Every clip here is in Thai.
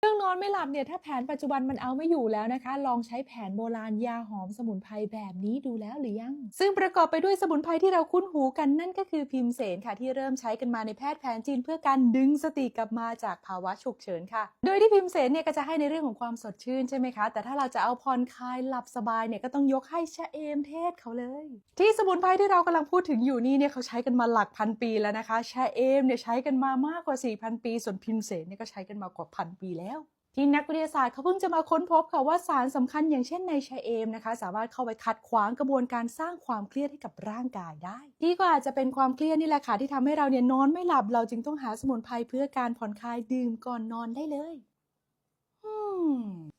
เรื่องนอนไม่หลับเนี่ยถ้าแผนปัจจุบันมันเอาไม่อยู่แล้วนะคะ ลองใช้แผนโบราณยาหอมสมุนไพรแบบนี้ดูแล้วหรือยัง ซึ่งประกอบไปด้วยสมุนไพรที่เราคุ้นหูกันนั่นก็คือพิมเสนค่ะที่เริ่มใช้กันมาในแพทย์แผนจีนเพื่อการดึงสติกลับมาจากภาวะฉุกเฉินค่ะ โดยที่พิมเสนเนี่ยก็จะให้ในเรื่องของความสดชื่นใช่ไหมคะ แต่ถ้าเราจะเอาผ่อนคลายหลับสบายเนี่ยก็ต้องยกให้ชะเอมเทศเขาเลย ที่สมุนไพรที่เรากำลังพูดถึงอยู่นี่เนี่ยเขาใช้กันมาหลักพันปีแล้วนะคะชะเอมเนี่ยใช้กันมามากกว่า4,000ปี ส่วนพิมเสนเนี่ยก็ใช้กันมากว่าพันปีแล้วที่นักวิทยาศาสตร์เขาเพิ่งจะมาค้นพบค่ะว่าสารสำคัญอย่างเช่นในชาเอมนะคะ สามารถเข้าไปขัดขวางกระบวนการสร้างความเครียดให้กับร่างกายได้ ที่ก็อาจจะเป็นความเครียดนี่แหละค่ะที่ทำให้เราเนี่ยนอนไม่หลับเราจึงต้องหาสมุนไพรเพื่อการผ่อนคลายดื่มก่อนนอนได้เลย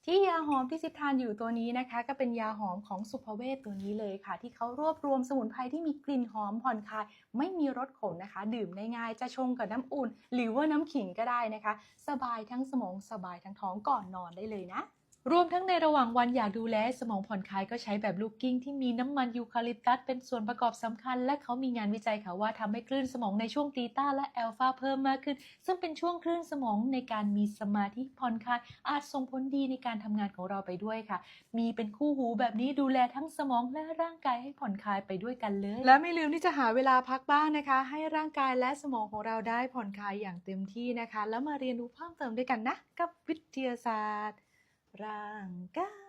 ที่ยาหอมที่ซิปทานอยู่ตัวนี้นะคะ ก็เป็นยาหอมของสุภเวทตัวนี้เลยค่ะ ที่เขารวบรวมสมุนไพรที่มีกลิ่นหอมผ่อนคลาย ไม่มีรสขมนะคะ ดื่มได้ง่ายจะชงกับน้ำอุ่น หรือว่าน้ำขิงก็ได้นะคะ สบายทั้งสมองสบายทั้งท้องก่อนนอนได้เลยนะ รวมทั้งในระหว่างวันอยากดูแลสมองผ่อนคลายก็ใช้แบบลูกกิ้งที่มีน้ำมันยูคาลิปตัสเป็นส่วนประกอบสำคัญ และเขามีงานวิจัยค่ะว่าทำให้คลื่นสมองในช่วงตีต้าและแอลฟาเพิ่มมากขึ้น ซึ่งเป็นช่วงคลื่นสมองในการมีสมาธิผ่อนคลายอาจส่งผลดีในการทำงานของเราไปด้วยค่ะ มีเป็นคู่หูแบบนี้ดูแลทั้งสมองและร่างกายให้ผ่อนคลายไปด้วยกันเลย และไม่ลืมที่จะหาเวลาพักบ้างนะคะ ให้ร่างกายและสมองของเราได้ผ่อนคลายอย่างเต็มที่นะคะ แล้วมาเรียนรู้เพิ่มเติมด้วยกันนะกับวิทยาศาสตร์ ร่างกาย